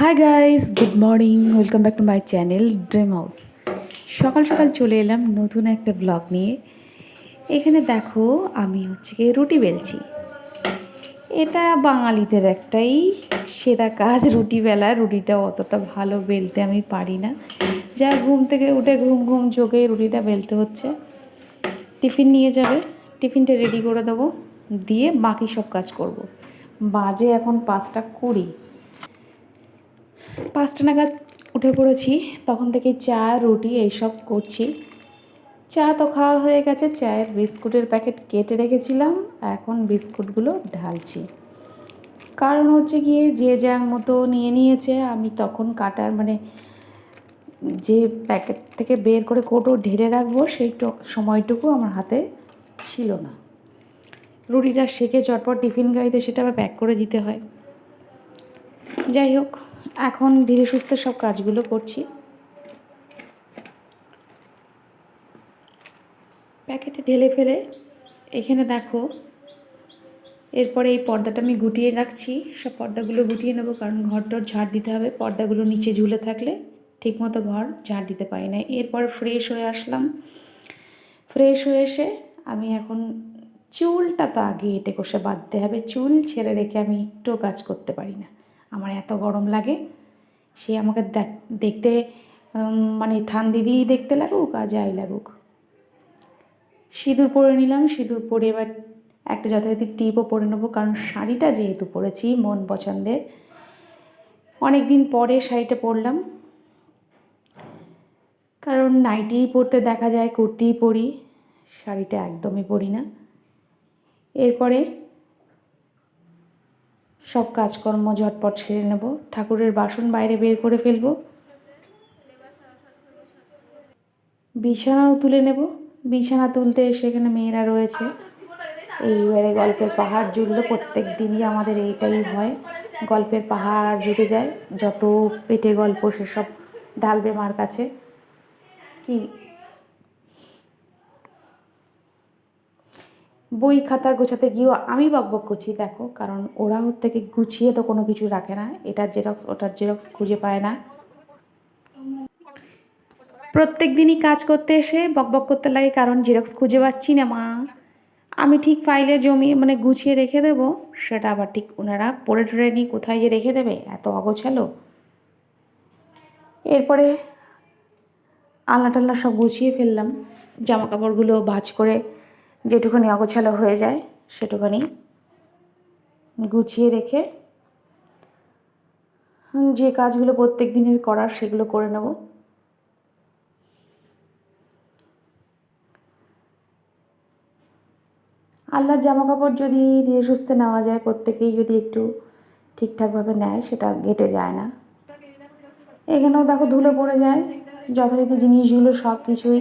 Hi guys good morning welcome back to my channel dream house সকাল সকাল চলে এলাম নতুন একটা ব্লগ নিয়ে। এখানে দেখো, আমি হচ্ছে গিয়ে রুটি বেলছি। এটা বাঙালিদের একটাই সেরা কাজ রুটি বেলা। রুটিটা অতটা ভালো বেলতে আমি পারি না। যা ঘুম থেকে উঠে ঘুম ঘুম চোখে রুটিটা বেলতে হচ্ছে। টিফিন নিয়ে যাবে। টিফিনটা রেডি করে দেবো। দিয়ে বাকি সব কাজ করব। বাজে এখন পাঁচটা কুড়ি। পাঁচটা নাগাদ উঠে পড়েছি, তখন থেকে চা, রুটি এইসব করছি। চা তো খাওয়া হয়ে গেছে, চায়ের বিস্কুটের প্যাকেট কেটে রেখেছিলাম, এখন বিস্কুটগুলো ঢালছি। কারণ হচ্ছে গিয়ে যে যার মতো নিয়ে নিয়েছে, আমি তখন কাটার মানে যে প্যাকেট থেকে বের করে কোটো ঢেলে রাখব, সেই সময়টুকু আমার হাতে ছিল না। রুটিটা শেখে চটপট টিফিন গাড়িতে সেটা আবার প্যাক করে দিতে হয়। যাই হোক এখন ধীরে সুস্থে সব কাজগুলো করছি। প্যাকেটে ঢেলে ফেলে এখানে দেখো, এরপরে এই পর্দাটা আমি গুটিয়ে রাখছি। সব পর্দাগুলো গুটিয়ে নেব কারণ ঘরটর ঝাড় দিতে হবে। পর্দাগুলো নিচে ঝুলে থাকলে ঠিকমতো ঘর ঝাড় দিতে পারি না। এরপর ফ্রেশ হয়ে আসলাম। ফ্রেশ হয়ে এসে আমি এখন চুলটা তো আগে এটে কষে বাঁধতে হবে। চুল ছেড়ে রেখে আমি একটুও কাজ করতে পারি না। আমার এত গরম লাগে। সে আমাকে দেখ- দেখতে মানে ঠান্দি দিয়েই দেখতে লাগুক আর যাই লাগুক। সিঁদুর পরে নিলাম, সিঁদুর পরে এবার একটা যথারীতি টিপও পরে নেব, কারণ শাড়িটা যেহেতু পরেছি, মন পছন্দের। অনেক দিন পরে শাড়িটা পরলাম। কারণ নাইটিই পরতে দেখা যায়, কুর্তিই পরি, শাড়িটা একদমই পরি না। এরপরে সব কাজকর্ম ঝটপট সেরে নেব। ঠাকুরের বাসন বাইরে বের করে ফেলব। বিছানাও তুলে নেব। বিছানা তুলতে সেখানে মেয়েরা রয়েছে। এইবারে গল্পের পাহাড় জুড়লো। প্রত্যেক দিনই আমাদের এইটাই হয়। গল্পের পাহাড় জুটে যায়। যত পেটে গল্প, সেসব ঢালবে মার কাছে। কি বই খাতা গোছাতে গিয়েও আমি বকবক করছি, দেখো, কারণ ওরা ওর থেকে গুছিয়ে তো কোনো কিছু রাখে না। এটার জেরক্স ওটার জেরক্স খুঁজে পায় না। প্রত্যেক দিনই কাজ করতে এসে বকবক করতে লাগে, কারণ জেরক্স খুঁজে পাচ্ছি না, মা। আমি ঠিক ফাইলে জমিয়ে মানে গুছিয়ে রেখে দেবো, সেটা আবার ঠিক ওনারা পড়ে টরে নিয়ে কোথায় যে রেখে দেবে, এত অগোছালো। এরপরে আলনা টাল্লা সব গুছিয়ে ফেললাম জামা কাপড়গুলো ভাঁজ করে যেটুখানি অগোছালো হয়ে যায় সেটুখানি গুছিয়ে রেখে যে কাজগুলো প্রত্যেক দিনের করার সেগুলো করে নেব। আল্লাহর জামা কাপড় যদি ধীরে সুস্থে নেওয়া যায়, প্রত্যেকেই যদি একটু ঠিকঠাকভাবে নেয়, সেটা ঘেটে যায় না। এখানেও দেখো ধুলো পড়ে যায়, যথারীতি জিনিসগুলো সব কিছুই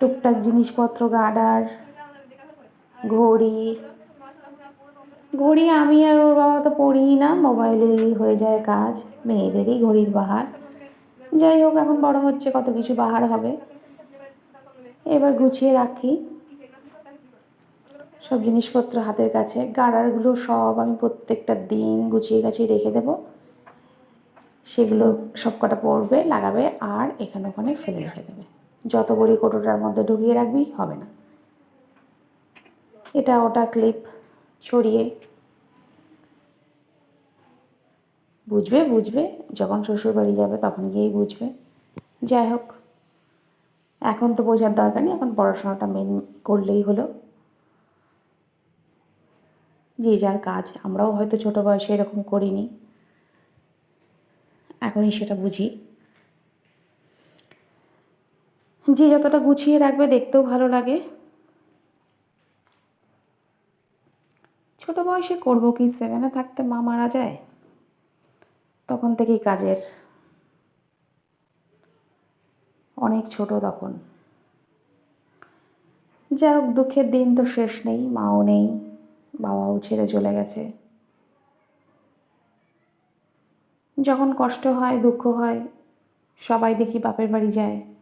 টুকটাক জিনিসপত্র গার্ডার ঘড়ি। ঘড়ি আমি আর ওর বাবা তো পড়িই না, মোবাইলেই হয়ে যায় কাজ, মেয়েদেরই ঘড়ির বাহার। যাই হোক, এখন বড় হচ্ছে, কত কিছু বাহার হবে। এবার গুছিয়ে রাখি। সব জিনিসপত্র হাতের কাছে গার্ডারগুলো সব আমি প্রত্যেকটা দিন গুছিয়ে গাছিয়ে রেখে দেবো। সেগুলো সব কটা পড়বে লাগাবে, আর এখানে ওখানে ফেলে রেখে দেবে। যত বড়ি কোটোটার মধ্যে ঢুকিয়ে রাখবি, হবে না। এটা ওটা ক্লিপ ছড়িয়ে। বুঝবে বুঝবে, যখন শ্বশুর বাড়ি যাবে তখন গিয়েই বুঝবে। যাই হোক, এখন তো বোঝার দরকার নেই, এখন পড়াশোনাটা মেন করলেই হলো। যে যার কাজ, আমরাও হয়তো ছোটো বয়সে এরকম করিনি। এখনই সেটা বুঝি। যে যতটা গুছিয়ে রাখবে দেখতেও ভালো লাগে। ছোট বয়সে করব কি সেভেনে থাকতে মা মারা যায়? তখন থেকেই কাজের অনেক ছোট তখন। যা হোক, দুঃখের দিন তো শেষ নেই, মাও নেই, বাবাও ছেড়ে চলে গেছে। যখন কষ্ট হয়, দুঃখ হয়, সবাই দেখি বাপের বাড়ি যায়।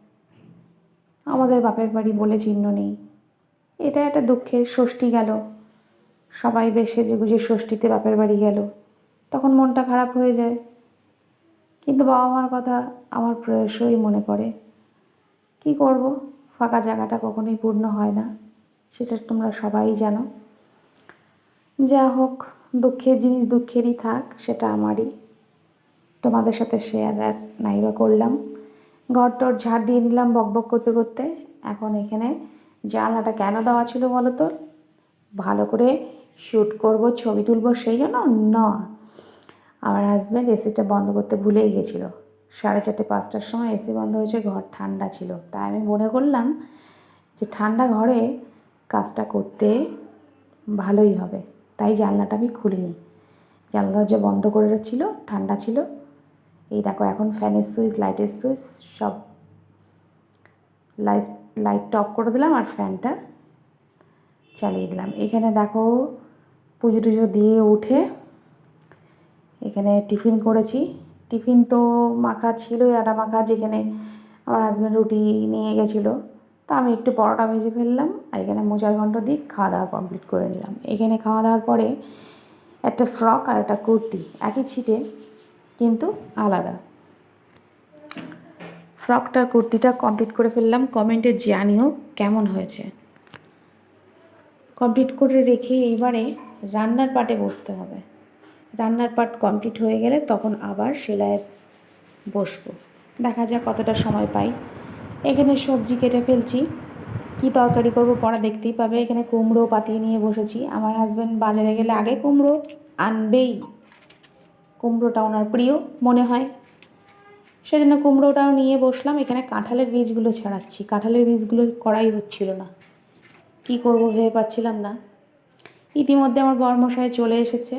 আমাদের বাপের বাড়ি বলে চিহ্ন নেই। এটা একটা দুঃখের ষষ্ঠী গেল। সবাই বেশ সেজে গুজে ষষ্ঠীতে বাপের বাড়ি গেল। তখন মনটা খারাপ হয়ে যায়। কিন্তু বাবা মার কথা আমার প্রায়শই মনে পড়ে। কি করব? ফাঁকা জায়গাটা কখনোই পূর্ণ হয় না, সেটা তোমরা সবাই জানো। যা হোক, দুঃখের জিনিস দুঃখেরই থাক, সেটা আমারই। তোমাদের সাথে শেয়ার আর নাইবা করলাম। ঘর টর ঝাড় দিয়ে নিলাম বক বক করতে করতে। এখন এখানে জানলাটা কেন দেওয়া ছিল বলো তো ভালো করে শ্যুট করব, ছবি তুলবো, সেই জন্য না। আমার হাজব্যান্ড এসিটা বন্ধ করতে ভুলেই গেছিল। সাড়ে চারটে, পাঁচটার সময় এসি বন্ধ হয়েছে, ঘর ঠান্ডা ছিল। তাই আমি মনে করলাম যে ঠান্ডা ঘরে কাজটা করতে ভালোই হবে। তাই জানলাটা আমি খুলিনি। জানলা যে বন্ধ করে ছিল ঠান্ডা ছিল এই দেখো, এখন ফ্যানের সুইচ লাইটের সুইচ সব লাইট লাইটটা অফ করে দিলাম আর ফ্যানটা চালিয়ে দিলাম। এখানে দেখো, পুজো টুজো দিয়ে উঠে এখানে টিফিন করেছি। টিফিন তো মাখা ছিলই আটা মাখা, যেখানে আমার হাজব্যান্ড রুটি নিয়ে গেছিল। তো আমি একটু পরোটা ভেজে ফেললাম আর এখানে মোচার ঘন্ট দিয়ে খাওয়া দাওয়া কমপ্লিট করে নিলাম। এখানে খাওয়া দাওয়ার পরে একটা ফ্রক আর একটা কুর্তি। একই ছিটে কিন্তু আলাদা। ফ্রকটা, কুর্তিটা কমপ্লিট করে ফেললাম। কমেন্টে জানিও কেমন হয়েছে। কমপ্লিট করে রেখে এবারে রান্নার পাটে বসতে হবে। রান্নার পাট কমপ্লিট হয়ে গেলে তখন আবার সেলাইয়ের বসবো। দেখা যাক কতটা সময় পাই। এখানে সবজি কেটে ফেলছি। কি তরকারি করব পরে দেখতেই পাবে। এখানে কুমড়ো পাতিয়ে নিয়ে বসেছি। আমার হাজব্যান্ড বাজারে গেলে আগে কুমড়ো আনবেই। কুমড়োটা ওনার প্রিয় মনে হয়। সেজন্য কুমড়োটাও নিয়ে বসলাম, এখানে কাঁঠালের বীজগুলো ছাড়াচ্ছি। কাঁঠালের বীজগুলো করাই হচ্ছিল না। কি করব ভেবে পাচ্ছিলাম না। ইতিমধ্যে আমার বরমশাই চলে এসেছে।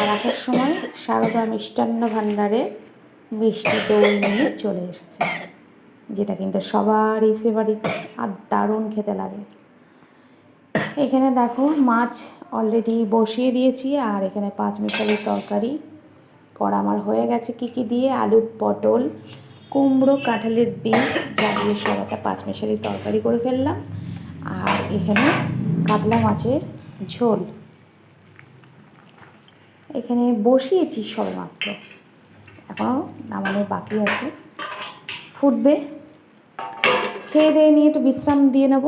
আর আসার সময় সারদা মিষ্টান্ন ভাণ্ডারে মিষ্টি দই নিয়ে চলে এসেছে, যেটা কিন্তু সবারই ফেভারিট আর দারুণ খেতে লাগে। এখানে দেখো মাছ অলরেডি বসিয়ে দিয়েছি আর এখানে পাঁচ মিশালির তরকারি। করা আমার হয়ে গেছে কি কি দিয়ে? আলু, পটল, কুমড়ো, কাঁঠালের বীজ যা দিয়ে সব একটা পাঁচ মিশালির তরকারি করে ফেললাম। আর এখানে কাতলা মাছের ঝোল। এখানে বসিয়েছি সবেমাত্র। এখনও নামানোর বাকি আছে। ফুটবে। খেয়ে দিয়ে নিয়ে একটু বিশ্রাম দিয়ে নেব।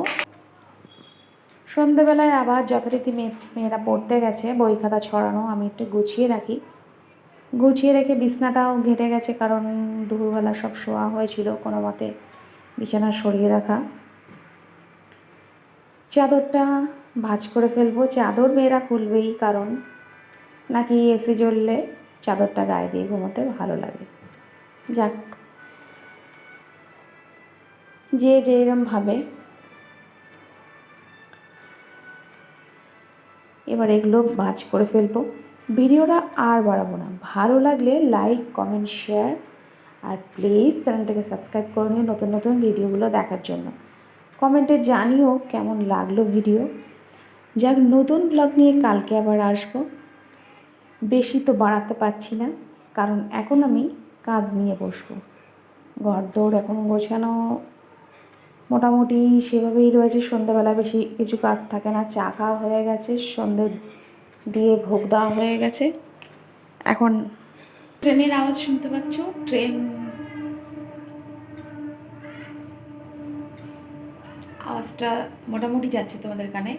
সন্ধেবেলায় আবার যথারীতি মেয়ে, মেয়েরা পড়তে গেছে, বই খাতা ছড়ানো, আমি একটু গুছিয়ে রাখি। গুছিয়ে রেখে বিছনাটাও ঘেটে গেছে, কারণ দুপুরবেলা সব শোয়া হয়েছিল কোনো মতে বিছানা সরিয়ে রাখা। চাদরটা ভাজ করে ফেলব, চাদর মেয়েরা খুলবেই, কারণ নাকি এসি জ্বললে চাদরটা গায়ে দিয়ে ঘুমোতে ভালো লাগে। যাক, যে যেরমভাবে এবার এগুলো ভাজ করে ফেলব। ভিডিওটা আর বাড়াবো না। ভালো লাগলে লাইক কমেন্ট শেয়ার আর প্লিজ চ্যানেলটাকে সাবস্ক্রাইব করে নিও নতুন নতুন ভিডিওগুলো দেখার জন্য। কমেন্টে জানিও কেমন লাগল ভিডিও যাক, নতুন ব্লগ নিয়ে কালকে আবার আসব। বেশি তো বাড়াতে পারছি না, কারণ এখন আমি কাজ নিয়ে বসবো। ঘর দৌড় এখন গোছানো মোটামুটি সেভাবেই রয়েছে। সন্ধ্যাবেলা বেশি কিছু কাজ থাকে না। চা খাওয়া হয়ে গেছে। সন্ধে দিয়ে ভোগ দেওয়া হয়ে গেছে। এখন ট্রেনের আওয়াজ শুনতে পাচ্ছ? ট্রেন আওয়াজটা মোটামুটি যাচ্ছে তোমাদের কানে।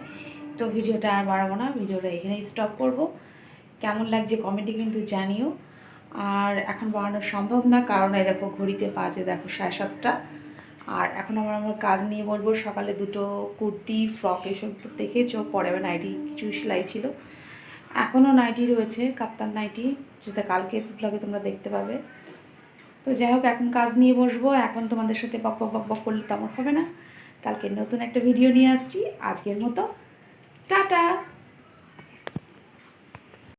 তো ভিডিওটা আর বাড়াবো না। ভিডিওটা এখানেই স্টপ করব। কেমন লাগছে কমেন্টে কিন্তু জানিও। আর এখন বাড়ানো সম্ভব না। কারণ এই দেখো, ঘড়িতে বাজে দেখো সাড়ে সাতটা। আর এখন আমার আমার কাজ নিয়ে বলব সকালে দুটো কুর্তি, ফ্রক এসব তো দেখেছ পরে নাইটি কিছু সেলাই ছিল। এখনও নাইটি রয়েছে, কাপ্তান নাইটি, যেটা কালকে ব্লগে তোমরা দেখতে পাবে। তো যাই হোক, এখন কাজ নিয়ে বসবো। এখন তোমাদের সাথে বক বক বক করলে তেমন হবে না। কালকে নতুন একটা ভিডিও নিয়ে আসছি। আজকের মতো, টাটা!